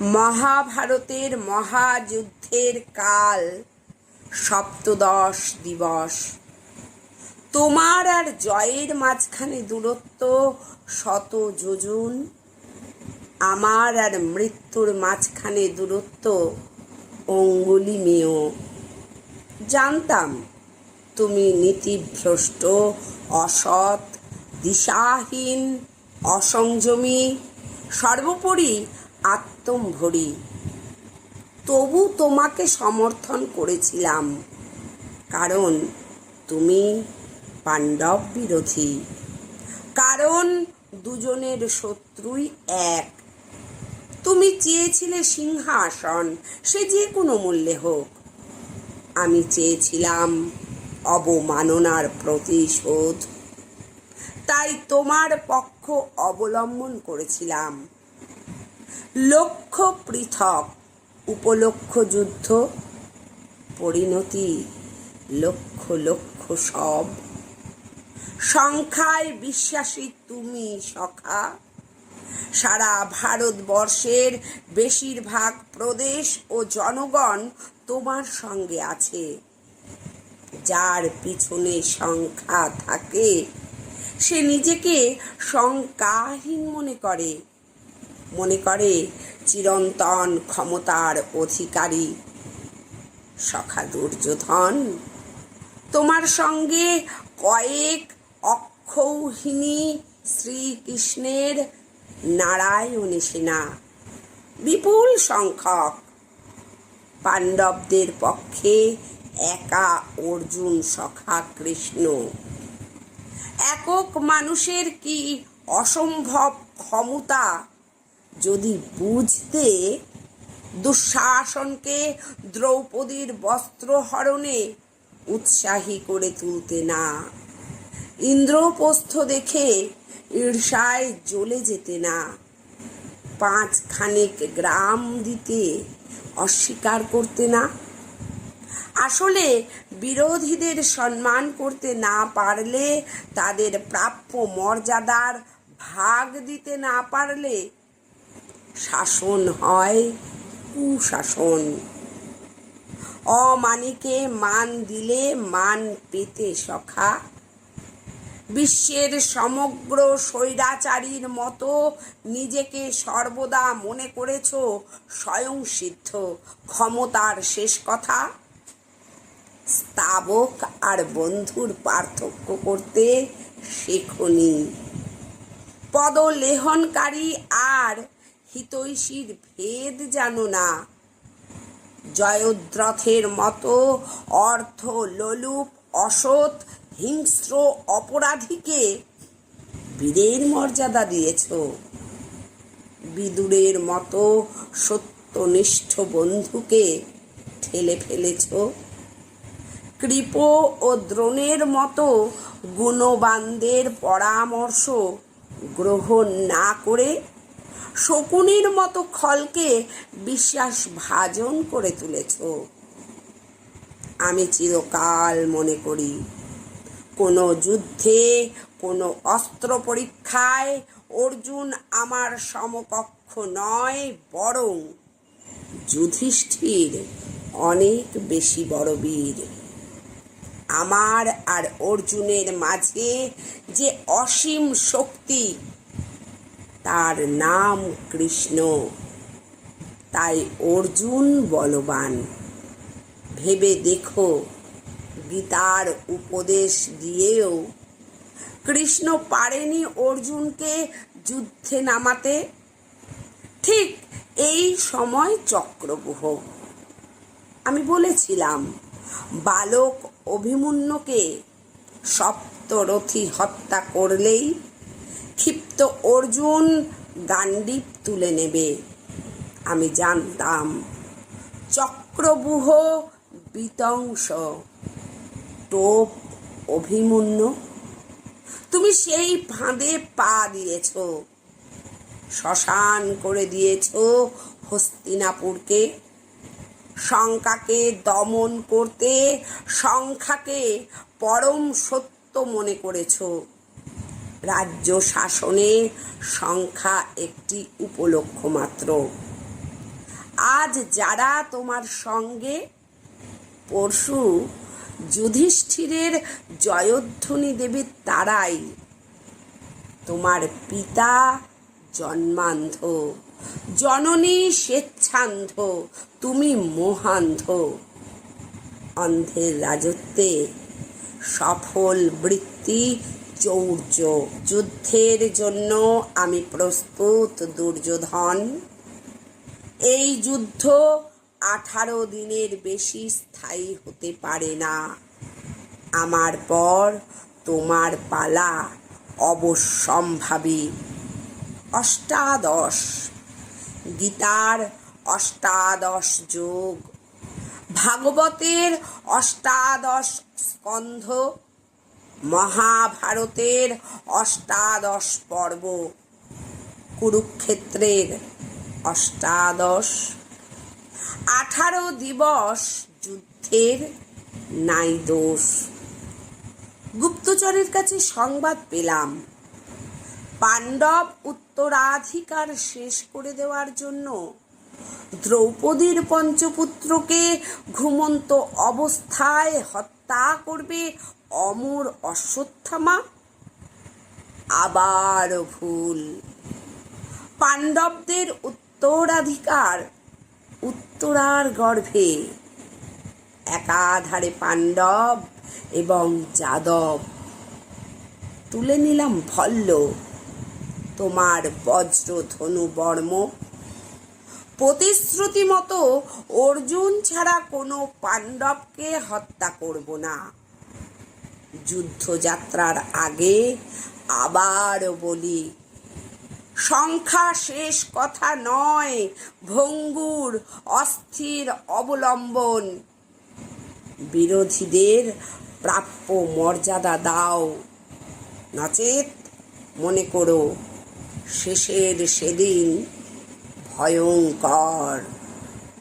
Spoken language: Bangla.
মহাভারতের মহাযুদ্ধের কাল, সপ্তদশ দিবস। তোমার আর জয়ের মাঝখানে দূরত্ব শত যোজন, আমার আর মৃত্যুর মাঝখানে দূরত্ব অঙ্গুলি মেয়। জানতাম তুমি নীতিভ্রষ্ট, অসৎ, দিশাহীন, অসংযমী, সর্বোপরি আত্মম্ভরী তবু তোমাকে সমর্থন করেছিলাম। কারণ তুমি পাণ্ডব বিরোধী। কারণ দুজনের শত্রুই এক। তুমি চেয়েছিলে সিংহাসন, সে যে কোনো মূল্যে হোক। আমি চেয়েছিলাম অবমাননার প্রতিশোধ। তাই তোমার পক্ষ অবলম্বন করেছিলাম। লক্ষ্য পৃথক উপলক্ষ যুদ্ধ পরিণতি লক্ষ লক্ষ সব। সংখ্যায় বিশ্বাসী তুমি সখা। সারা ভারতবর্ষের বেশিরভাগ প্রদেশ ও জনগণ তোমার সঙ্গে আছে। যার পিছনে সংখ্যা থাকে, সে নিজেকে শঙ্কাহীন মনে করে। মনে করে চিরন্তন ক্ষমতার অধিকারী। সখা দুর্যোধন, তোমার সঙ্গে কয়েক অক্ষৌহিনী শ্রীকৃষ্ণের নারায়ণী সেনা, বিপুল সংখ্যক পাণ্ডবদের পক্ষে একা অর্জুন, সখা কৃষ্ণ। একক মানুষের কি অসম্ভব ক্ষমতা যদি বুঝতে দুঃশাসনকে দ্রৌপদীর বস্ত্রহরণে উৎসাহী করে তুলতে না। ইন্দ্রপ্রস্থ দেখে ঈর্ষায় জ্বলে যেতে না। পাঁচ খানেক গ্রাম দিতে অস্বীকার করতে না। আসলে বিরোধীদের সম্মান করতে না পারলে তাদের প্রাপ্য মর্যাদার ভাগ দিতে না পারলে শাসন হয়, কুশাসন। অমানিকে মান দিলে মান পেতে সখা। বিশ্বের সমগ্র স্বৈরাচারীর মতো নিজেকে সর্বদা মনে করেছ স্বয়ং সিদ্ধ, ক্ষমতার শেষ কথা। স্তাবক আর বন্ধুর পার্থক্য করতে শেখনি। পদলেহনকারী আর হিতৈষীর ভেদ জানো না। জয়দ্রথের মতো অর্থ লোলুপ, অসৎ, হিংস্র অপরাধীকে বীরের মর্যাদা দিয়েছ। বিদুরের মতো সত্যনিষ্ঠ বন্ধুকে ঠেলে ফেলেছ। কৃপ ও দ্রোণের মতো গুণবানদের পরামর্শ গ্রহণ না করে শকুনির মতো খলকে বিশ্বাস ভাজন করে তুলেছ। আমি চিরকাল মনে করি, কোনো যুদ্ধে, কোনো অস্ত্র পরীক্ষায় অর্জুন আমার সমকক্ষ নয়, বরং যুধিষ্ঠির অনেক বেশি বড় বীর। আমার আর অর্জুনের মাঝে যে অসীম শক্তি তার নাম কৃষ্ণ। তাই অর্জুন বলবান, ভেবে দেখো, গীতার উপদেশ দিয়েও। কৃষ্ণ পারেনি অর্জুনকে যুদ্ধে নামাতে। ঠিক এই সময় চক্রগুহ। আমি বলেছিলাম, বালক অভিমন্যুকে সপ্তরথী হত্যা করলেই ক্ষিপ্ত অর্জুন গান্ডীপ তুলে নেবে। আমি জানতাম চক্রবুহ বিতংস। টোপ অভিমন্যু, তুমি সেই ফাঁদে পা দিয়েছ। শ্মশান করে দিয়েছ হস্তিনাপুরকে। শঙ্কাকে দমন করতে সংখ্যাকে পরম সত্য মনে করেছ। রাজ্য শাসনে সংখ্যা একটি উপলক্ষ মাত্র। আজ যারা তোমার সঙ্গে, পরশু যুধিষ্ঠিরের জয়ধ্বনি দেবে তারাই তোমার পিতা জন্মান্ধ। জননী স্বেচ্ছান্ধ, তুমি মোহান্ধ। অন্ধের রাজত্বে সফল বৃত্তি চৌর্য যুদ্ধের জন্য আমি প্রস্তুত, দুর্যোধন। এই যুদ্ধ আঠারো দিনের বেশি স্থায়ী হতে পারে না। আমার পর তোমার পালা অবশ্যম্ভাবী। অষ্টাদশ। গীতার অষ্টাদশ যোগ। ভাগবতের অষ্টাদশ স্কন্ধ মহাভারতের অষ্টাদশ পর্ব। কুরুক্ষেত্রের অষ্টাদশ। আঠারো দিবস যুদ্ধের নাই দোষ। গুপ্তচরের কাছে সংবাদ পেলাম। পাণ্ডব উত্তরাধিকার শেষ করে দেওয়ার জন্য দ্রৌপদীর পঞ্চপুত্রকে ঘুমন্ত অবস্থায় হত্যা করবে অমর অশ্বত্থামা, আবার ভুল। পাণ্ডবদের উত্তরাধিকার উত্তরার গর্ভে। একাধারে পাণ্ডব এবং যাদব। তুলে নিলাম ভল্ল, তোমার বজ্র ধনু বর্ম। প্রতিশ্রুতি মতো অর্জুন ছাড়া কোনো পাণ্ডবকে হত্যা করব না। যুদ্ধযাত্রার আগে আবার বলি, সংখ্যা শেষ কথা নয়, ভঙ্গুর অস্থির অবলম্বন। বিরোধীদের প্রাপ্য মর্যাদা দাও। নচেত মনে করো, শেষের সেদিন ভয়ঙ্কর।